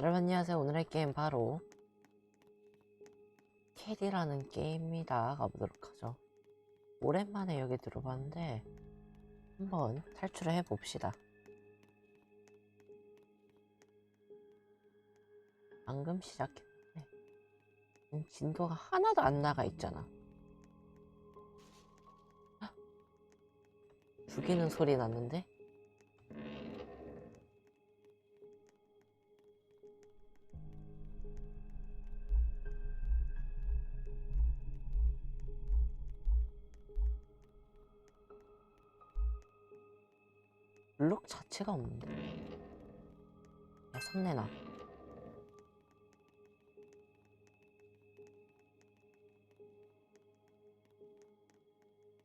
여러분 안녕하세요. 오늘의 게임 바로 캐디라는 게임입니다. 가보도록 하죠. 오랜만에 여기 들어봤는데 한번 탈출을 해봅시다. 방금 시작했는데 진도가 하나도 안 나가 있잖아. 헉! 죽이는 소리 났는데? 자체가 없는데. 야, 선내나.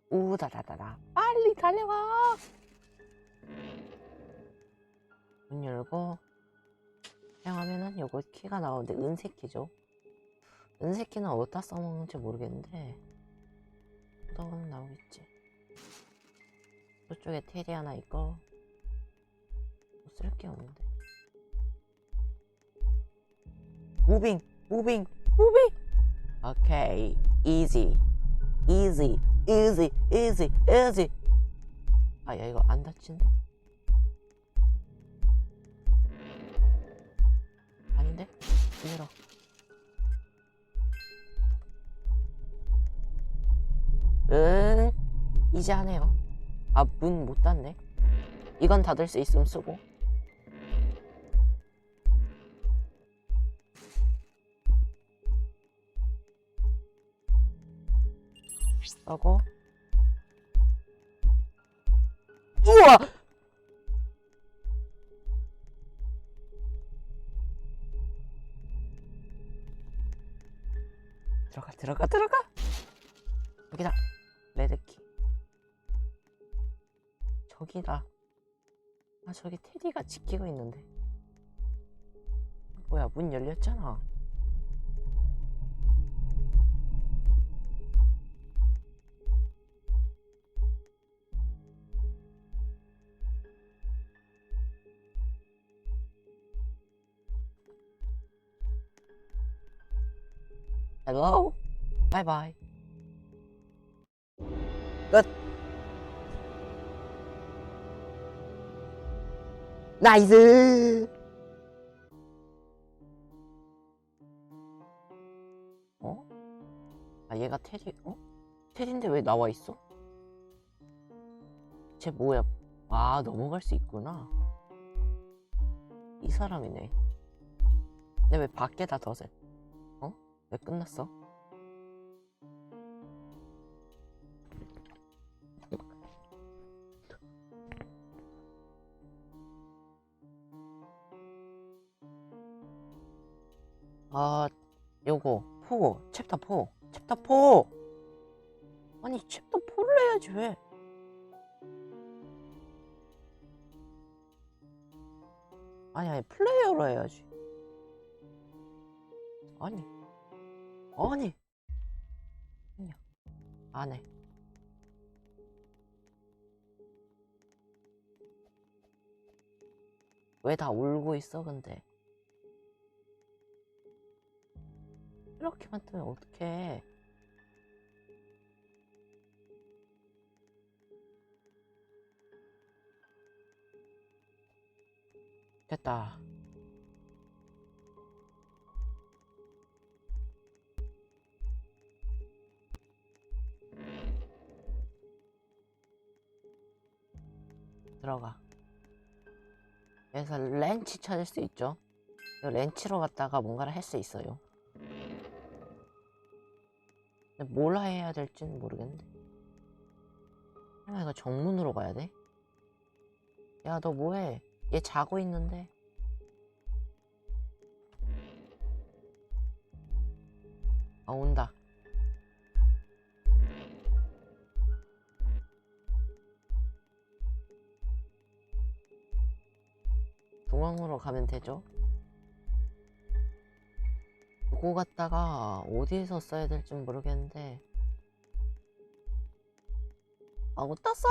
우다다다다. 빨리 달려가! 문 열고, 사용하면은 요거 키가 나오는데, 은색 키죠? 은색 키는 어디다 써먹는지 모르겠는데, 떠오는 나오겠지. 저쪽에 테리 하나 있고, 쓸 게 없는데. 무빙, 무빙, 무빙. 오케이, easy, easy, easy, easy, easy. 아, 야 이거 안 다친데? 아닌데? 열어. 응, 이제 하네요. 아, 문 못 닫네. 이건 닫을 수 있으면 쓰고. 하고? 우와! 들어가 들어가 들어가! 여기다! 레드키. 저기다. 아 저기 테디가 지키고 있는데. 뭐야 문 열렸잖아 Hello? 바이바이. 끝. 나이스! 어? 아, 얘가 테디, 어? 테디인데 왜 나와 있어? 쟤 뭐야? 아, 넘어갈 수 있구나. 이 사람이네. 근데 왜 밖에다 덫을? 어? 왜 끝났어? 아, 요거, 포, 챕터 포, 챕터 포! 아니, 챕터 포를 해야지, 왜? 아니, 아니, 플레이어로 해야지. 아니, 아니, 그냥, 안 해. 왜 다 울고 있어, 근데? 이렇게만 뜨면 어떡해. 됐다. 들어가. 여기서 렌치 찾을 수 있죠? 이 렌치로 갔다가 뭔가를 할 수 있어요. 뭘 해야 될지는 모르겠는데. 설마 이거 정문으로 가야 돼? 야, 너 뭐해? 얘 자고 있는데. 아, 온다. 중앙으로 가면 되죠? 요거 갖다가 어디서 써야 될지 모르겠는데 아 어디다 써?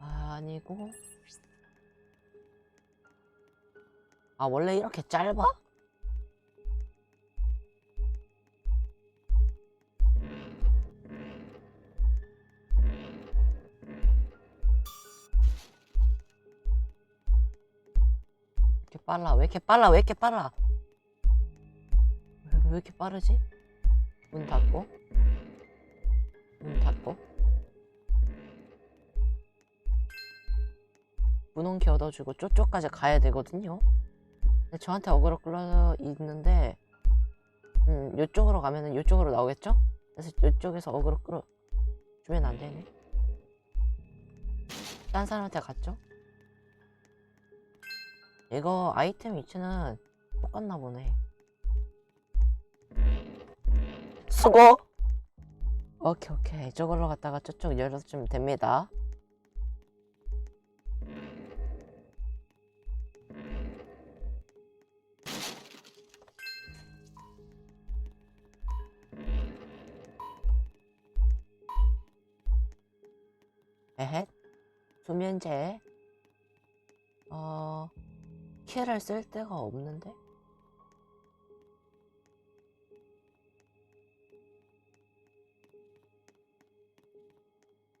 아, 아니고 아 원래 이렇게 짧아? 빨라. 왜 이렇게 빨라? 왜 이렇게 빨라? 왜, 왜 이렇게 빠르지? 문 닫고? 문 닫고? 문온키 얻어주고 쪼쪼까지 가야 되거든요. 근데 저한테 어그로 끌려 있는데 음 요쪽으로 가면은 요쪽으로 나오겠죠? 그래서 요쪽에서 어그로 끌어 주면 안 되네. 딴 사람한테 갔죠? 이거 아이템 위치는 똑같나 보네. 수고! 오케이 오케이. 저걸로 갔다가 저쪽 열어주면 됩니다. 에헷. 수면제. 어 키를 쓸 데가 없는데?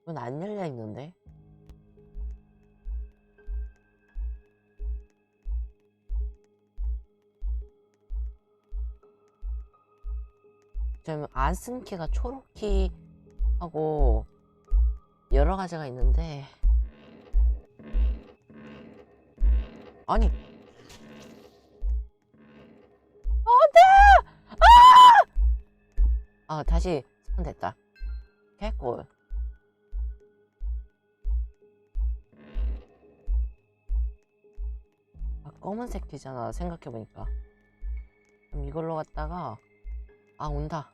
문 안 열려 있는데? 지금 안 쓴 키가 초록키 하고 여러 가지가 있는데. 아니 다시 스폰 됐다. 개꿀. 아 검은색 키잖아 생각해보니까. 그럼 이걸로 갔다가 아 온다.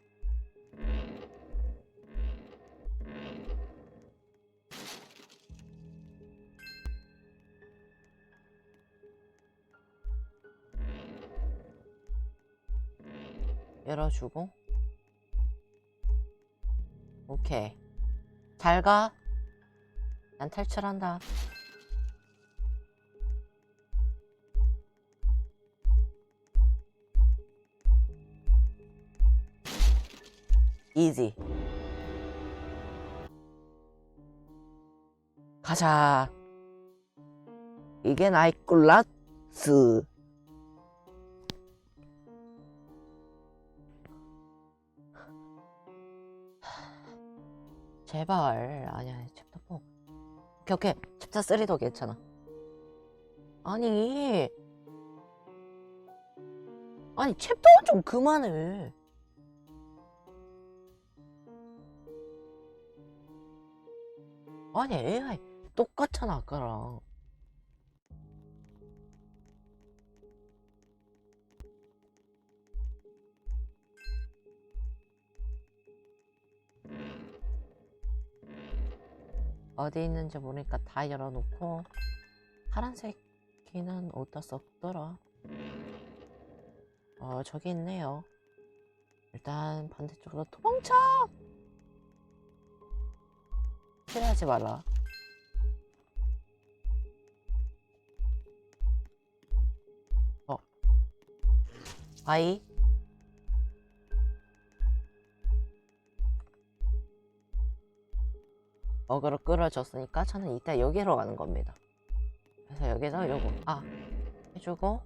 열어주고 오케이. 잘 가. 난 탈출한다. 이지. 가자. 이게 나의 꿀라스 제발. 아니야 챕터 4 오케이 오케이. 챕터 3도 괜찮아. 아니 아니 챕터 좀 그만해. 아니 AI 똑같잖아 아까랑 어디 있는지 모르니까 다 열어놓고 파란색 키는 어디다 썼더라? 어 저기 있네요. 일단 반대쪽으로 도망쳐! 필요하지 말라. 어. 아이 어그로 끌어줬으니까 저는 이따 여기로 가는 겁니다. 그래서 여기서 요거 아 해주고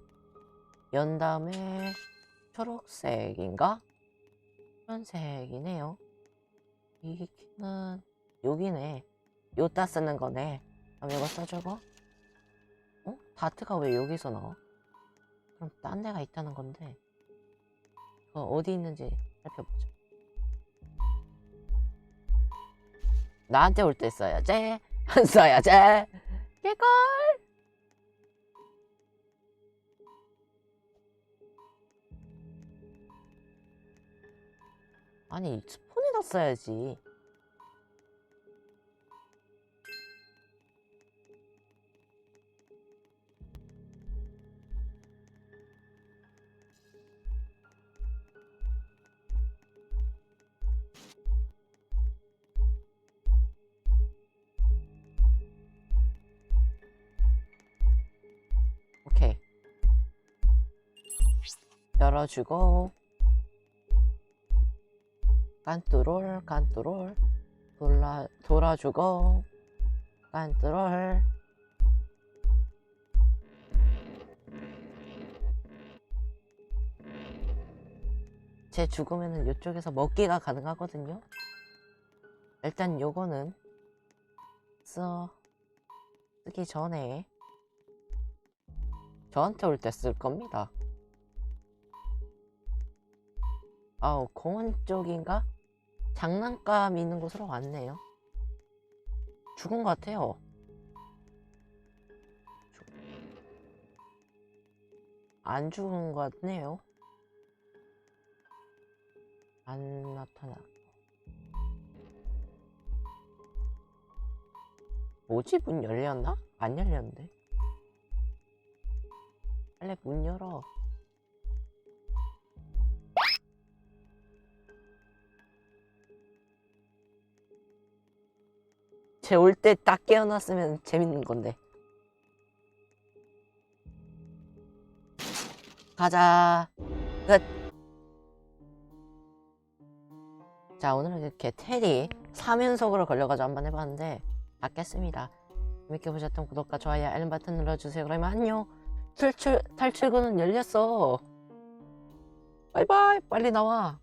연 다음에 초록색인가? 파란색이네요. 이 키는 여기네. 요따 쓰는 거네. 그럼 이거 써주고 어? 다트가 왜 여기서 나와? 그럼 딴 데가 있다는 건데 그거 어디 있는지 살펴보자. 나한테 올 때 써야지. 안 써야지. 개걸 아니 스폰에다 써야지 열어주고 깐뚜롤 깐뚜롤 돌아 돌아주고 깐뚜롤 제 죽으면은 이쪽에서 먹기가 가능하거든요. 일단 요거는 써 쓰기 전에 저한테 올 때 쓸 겁니다. 아우 공원 쪽인가? 장난감 있는 곳으로 왔네요. 죽은 것 같아요. 죽- 안 죽은 것 같네요. 안 나타나. 뭐지? 문 열렸나? 안 열렸는데. 빨리 문 열어. 쟤 올 때 딱 깨어났으면 재밌는 건데. 가자. 끝. 자, 오늘은 이렇게 테리 3연속으로 걸려가지고 한번 해봤는데, 닫겠습니다. 재밌게 보셨던 구독과 좋아요, 알림 버튼 눌러주세요. 그러면 안녕. 탈출, 탈출구는 열렸어. 바이바이. 빨리 나와.